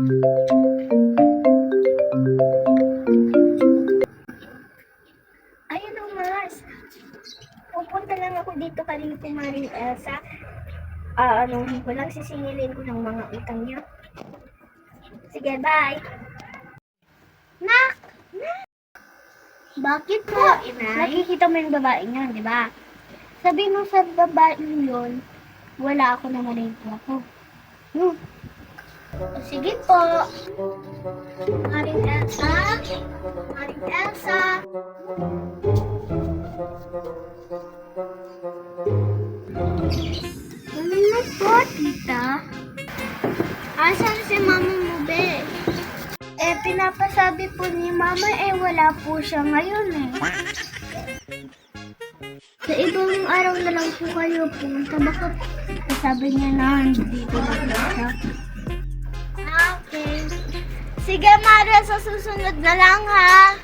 Ayun o, Mars. Pupunta lang ako dito kanina kay Maring Elsa. Ah, ano, ko lang sisingilin ko ng mga utang niya. Sige, bye. Nak! Nak! Bakit po, inay? Nakikita mo yung babae niya, di ba? Sabi mo sa babae yun, wala ako na malito ako. Hmm. Sige po. Maring Elsa? Maring Elsa? Ano na po, tita? Asan si mama mo? Eh, pinapasabi po ni mama, eh, wala po siya ngayon, eh. Sa ibang araw na lang po kayo pumunta. Baka sabi niya na na po siya. Sige, Mara, sa susunod na lang, ha?